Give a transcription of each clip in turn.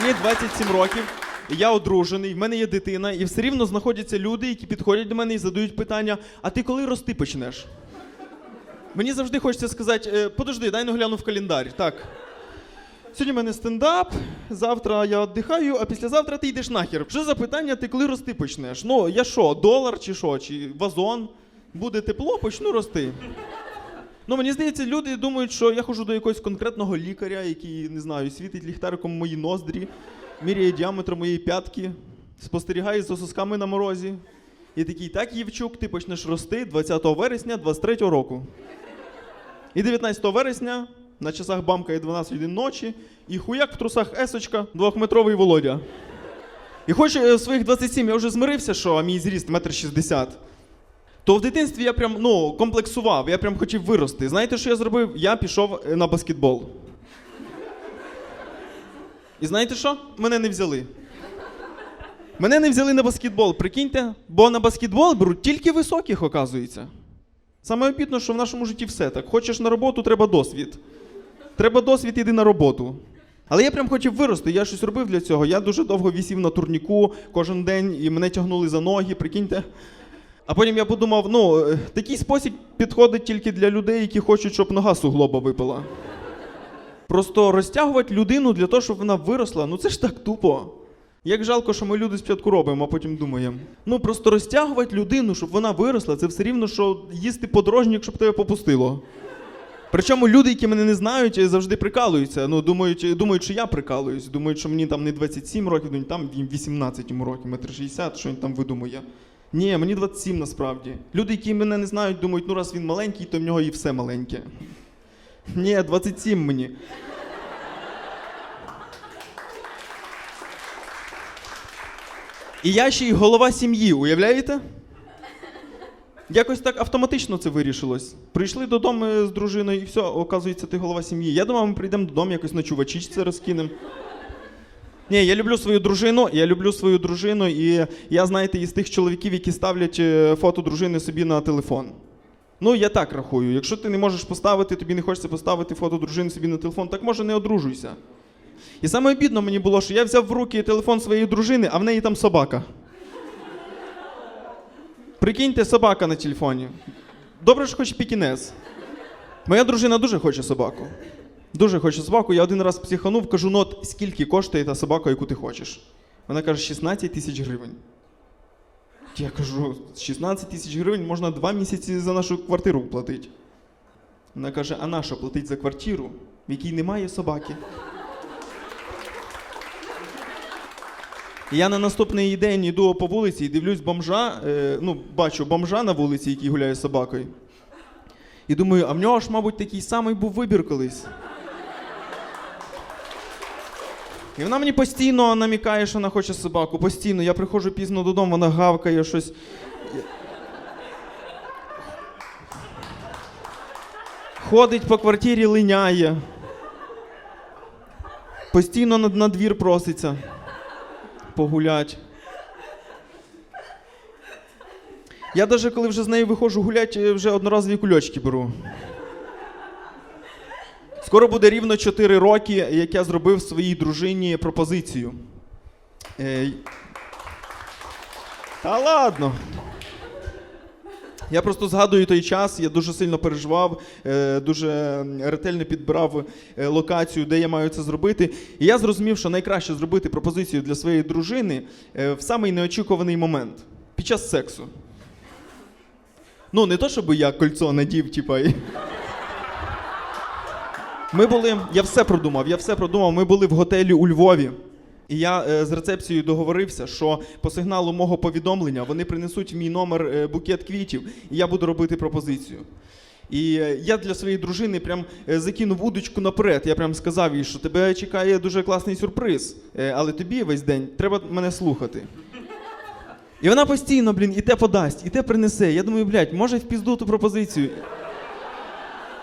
Мені 27 років, я одружений, в мене є дитина, і все рівно знаходяться люди, які підходять до мене і задають питання: а ти коли рости почнеш? Мені завжди хочеться сказати: «Е, подожди, дай ну гляну в календар. Так. Сьогодні в мене стендап, завтра я віддихаю, а післязавтра ти йдеш нахер. Що за питання, ти коли рости почнеш? Ну, я що, долар чи що, чи вазон? Буде тепло, почну рости. Ну, мені здається, люди думають, що я ходжу до якогось конкретного лікаря, який, не знаю, світить ліхтариком мої ноздрі, міряє діаметр моєї п'ятки, спостерігає за сосками на морозі. І такий, так, Євчук, ти почнеш рости 20 вересня 23 року. І 19 вересня на часах бамкає 12 годин ночі, і хуяк в трусах есочка, двохметровий Володя. І хоч е, своїх 27 я вже змирився, що мій зріст 1,60 м, то в дитинстві я прям ну, комплексував, я прям хотів вирости. Знаєте, що я зробив? Я пішов е, на баскетбол. І знаєте що? Мене не взяли. Мене не взяли на баскетбол, прикиньте, бо на баскетбол беруть тільки високих, оказується. Саме обідно, що в нашому житті все так. Хочеш на роботу, треба досвід. Треба досвід, іди на роботу. Але я прям хотів вирости, я щось робив для цього. Я дуже довго вісів на турніку кожен день, і мене тягнули за ноги, прикиньте. А потім я подумав: ну, е, такий спосіб підходить тільки для людей, які хочуть, щоб нога суглоба випала. Просто розтягувати людину для того, щоб вона виросла, ну це ж так тупо. Як жалко, що ми люди спочатку робимо, а потім думаємо. Ну просто розтягувати людину, щоб вона виросла, це все рівно, що їсти подорожник, щоб тебе попустило. Причому люди, які мене не знають, завжди прикалуються. Ну, думають, думають, що я прикалуюсь. Думають, що мені там не 27 років, там їм 18 років, метр 60, що він там видумує. Ні, мені 27 насправді. Люди, які мене не знають, думають, ну раз він маленький, то в нього і все маленьке. Ні, 27 мені. І я ще й голова сім'ї, уявляєте? Якось так автоматично це вирішилось. Прийшли додому з дружиною і все, оказується, ти голова сім'ї. Я думав, ми прийдемо додому, якось на чувачічці розкинемо. Ні, я люблю свою дружину, я люблю свою дружину, і я, знаєте, із тих чоловіків, які ставлять е, фото дружини собі на телефон. Ну, я так рахую. Якщо ти не можеш поставити, тобі не хочеться поставити фото дружини собі на телефон, так може не одружуйся. І саме обідно мені було, що я взяв в руки телефон своєї дружини, а в неї там собака. Прикиньте, собака на телефоні. Добре, що хоч пікінез. Моя дружина дуже хоче собаку. Дуже хоче собаку. Я один раз психанув, кажу, ну от скільки коштує та собака, яку ти хочеш. Вона каже, 16 тисяч гривень. Я кажу, 16 тисяч гривень можна два місяці за нашу квартиру платити. Вона каже, а на що платить за квартиру, в якій немає собаки? Я на наступний день йду по вулиці і дивлюсь бомжа, е, ну, бачу бомжа на вулиці, який гуляє з собакою. І думаю, а в нього ж, мабуть, такий самий був вибір колись. І вона мені постійно намікає, що вона хоче собаку. Постійно. Я приходжу пізно додому, вона гавкає щось. Ходить по квартирі, линяє. Постійно на, на двір проситься погулять. Я навіть коли вже з нею виходжу гулять, е, вже одноразові кульочки беру. Скоро буде рівно 4 роки, як я зробив своїй дружині пропозицію. Е, Та ладно. Я просто згадую той час, я дуже сильно переживав, е, дуже ретельно підбирав е, локацію, де я маю це зробити. І я зрозумів, що найкраще зробити пропозицію для своєї дружини е, в самий неочікуваний момент під час сексу. Ну, не то, щоб я кольцо надів, типа. Ми були, я все продумав, я все продумав. Ми були в готелі у Львові. І я е, з рецепцією договорився, що по сигналу мого повідомлення вони принесуть в мій номер е, букет квітів, і я буду робити пропозицію. І е, я для своєї дружини прям закинув удочку наперед. Я прям сказав їй, що тебе чекає дуже класний сюрприз, але тобі весь день треба мене слухати. І вона постійно, блін, і те подасть, і те принесе. Я думаю, блядь, може в пізду ту пропозицію.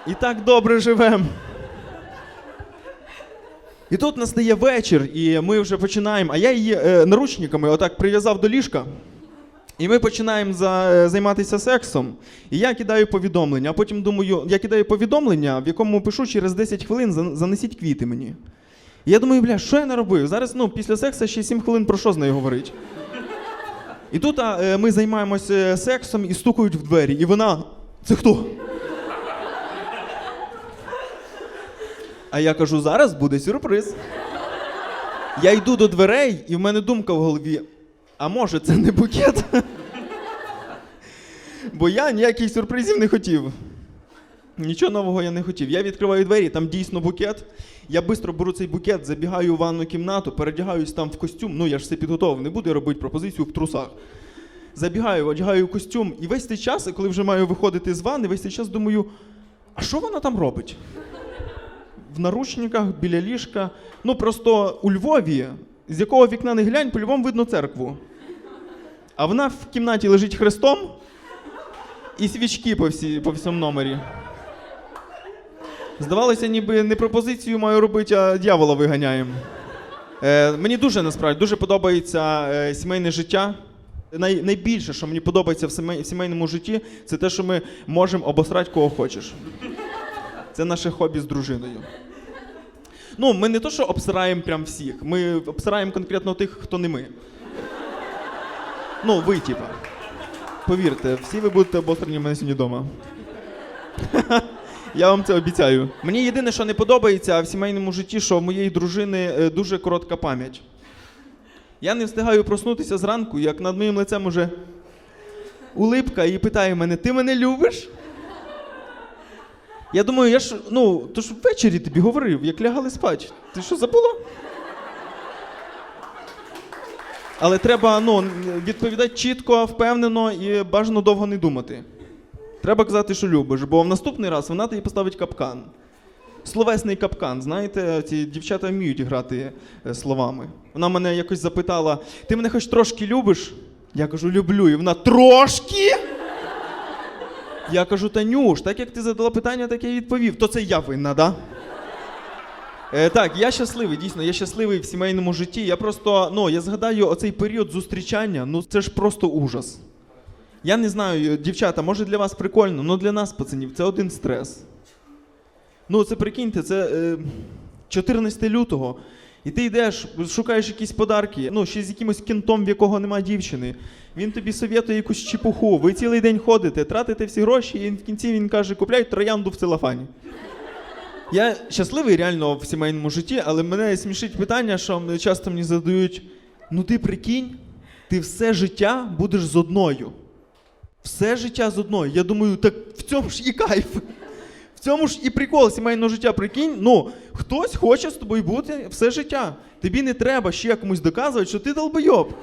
І так добре живемо. І тут настає вечір, і ми вже починаємо. А я її е, наручниками отак прив'язав до ліжка. І ми починаємо за, е, займатися сексом. І я кидаю повідомлення. А потім думаю, я кидаю повідомлення, в якому пишу через 10 хвилин занесіть квіти мені. І я думаю, бля, що я наробив? Зараз, ну, після сексу ще 7 хвилин про що з нею говорить. І тут а, е, ми займаємося сексом і стукають в двері. І вона. Це хто? А я кажу, зараз буде сюрприз. Я йду до дверей, і в мене думка в голові: а може, це не букет? Бо я ніяких сюрпризів не хотів. Нічого нового я не хотів. Я відкриваю двері, там дійсно букет. Я швидко беру цей букет, забігаю у ванну кімнату, передягаюсь там в костюм. Ну я ж все підготовив, не буду робити пропозицію в трусах. Забігаю, одягаю костюм, і весь цей час, коли вже маю виходити з ванни, весь цей час думаю, а що вона там робить? В наручниках, біля ліжка. Ну просто у Львові, з якого вікна не глянь, по-любому видно церкву. А вона в кімнаті лежить хрестом і свічки по, всі, по всьому номері. Здавалося, ніби не пропозицію маю робити, а дьявола виганяємо. Е, мені дуже насправді дуже подобається е, сімейне життя. Най, найбільше, що мені подобається в, сімей, в сімейному житті, це те, що ми можемо обосрати кого хочеш. Це наше хобі з дружиною. Ну, ми не то, що обсираємо прям всіх, ми обсираємо конкретно тих, хто не ми. Ну, ви, типа. Повірте, всі ви будете обосрані в мене сьогодні вдома. Я вам це обіцяю. Мені єдине, що не подобається в сімейному житті, що в моєї дружини е, дуже коротка пам'ять. Я не встигаю проснутися зранку, як над моїм лицем уже улипка і питає мене: ти мене любиш? Я думаю, я ж, ну, то ж ввечері тобі говорив, як лягали спать. Ти що забула? Але треба ну, відповідати чітко, впевнено і бажано довго не думати. Треба казати, що любиш, бо в наступний раз вона тобі поставить капкан. Словесний капкан, знаєте, ці дівчата вміють грати е, словами. Вона мене якось запитала: ти мене хоч трошки любиш? Я кажу, люблю. І вона трошки. Я кажу, Танюш, так як ти задала питання, так я й відповів. То це я винна, да? Е, так, я щасливий, дійсно, я щасливий в сімейному житті. Я просто, ну, я згадаю оцей період зустрічання, ну це ж просто ужас. Я не знаю, дівчата, може для вас прикольно, але для нас, пацанів, це один стрес. Ну, це прикиньте, це е, 14 лютого. І ти йдеш, шукаєш якісь подарки, ну, ще з якимось кінтом, в якого немає дівчини. Він тобі совєтує якусь чепуху. Ви цілий день ходите, тратите всі гроші, і в кінці він каже, купляй троянду в целофані. Я щасливий реально в сімейному житті, але мене смішить питання, що часто мені задають: ну ти прикинь, ти все життя будеш з одною. Все життя з одною. Я думаю, так в цьому ж і кайф. В цьому ж і прикол сімейного життя. Прикинь, ну, хтось хоче з тобою бути все життя. Тобі не треба ще комусь доказувати, що ти долбойоб.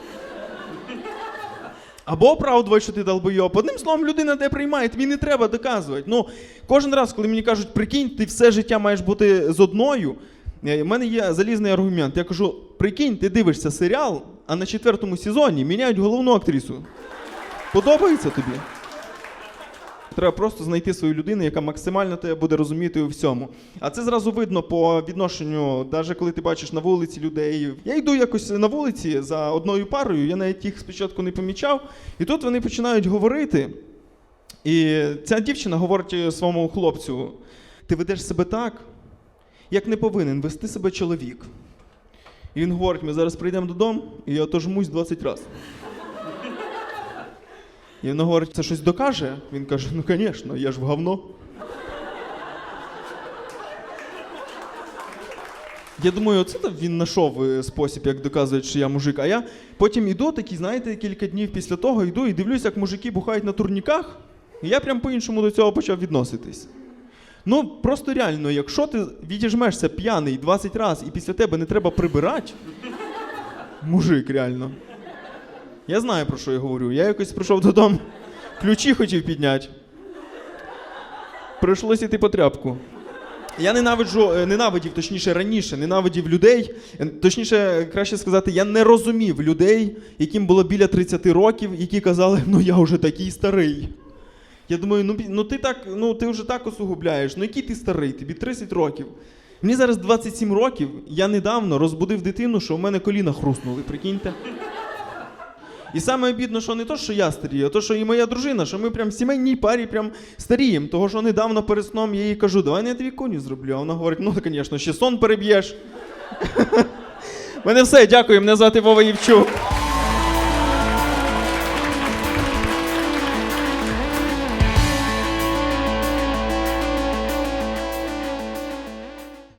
Або оправдувати, що ти долбойоб. Одним словом, людина тебе приймає, тобі не треба доказувати. Ну, кожен раз, коли мені кажуть, прикинь, ти все життя маєш бути з одною. е, в мене є залізний аргумент. Я кажу: прикинь, ти дивишся серіал, а на четвертому сезоні міняють головну актрису. Подобається тобі? Треба просто знайти свою людину, яка максимально тебе буде розуміти у всьому. А це зразу видно по відношенню, навіть коли ти бачиш на вулиці людей. Я йду якось на вулиці за одною парою, я навіть їх спочатку не помічав, і тут вони починають говорити. І ця дівчина говорить своєму хлопцю: ти ведеш себе так, як не повинен вести себе чоловік. І він говорить: ми зараз прийдемо додому, і я отожмусь 20 разів. І вона говорить, це щось докаже? Він каже: ну, звісно, я ж в говно. Я думаю, оце він знайшов е, спосіб, як доказують, що я мужик. А я потім іду, такий, знаєте, кілька днів після того йду і дивлюсь, як мужики бухають на турніках. І я прям по-іншому до цього почав відноситись. Ну, просто реально, якщо ти відіжмешся п'яний 20 разів і після тебе не треба прибирати, мужик, реально. Я знаю, про що я говорю. Я якось прийшов додому, ключі хотів підняти. Прийшлося йти по тряпку. Я ненавиджу, е, ненавидів, точніше, раніше, ненавидів людей. е, Точніше, краще сказати, я не розумів людей, яким було біля 30 років, які казали, ну я вже такий старий. Я думаю, ну, ну ти так, ну ти вже так усугубляєш. Ну який ти старий? Тобі 30 років. Мені зараз 27 років, я недавно розбудив дитину, що в мене коліна хрустнули, прикиньте. І саме обідно, що не то, що я старію, а то, що і моя дружина, що ми прям в сімейній парі прям старіємо. Того, що недавно перед сном я їй кажу, давай я тобі коню зроблю. А вона говорить, ну, звісно, ще сон переб'єш. Мене все, дякую. Мене звати Вова Євчук.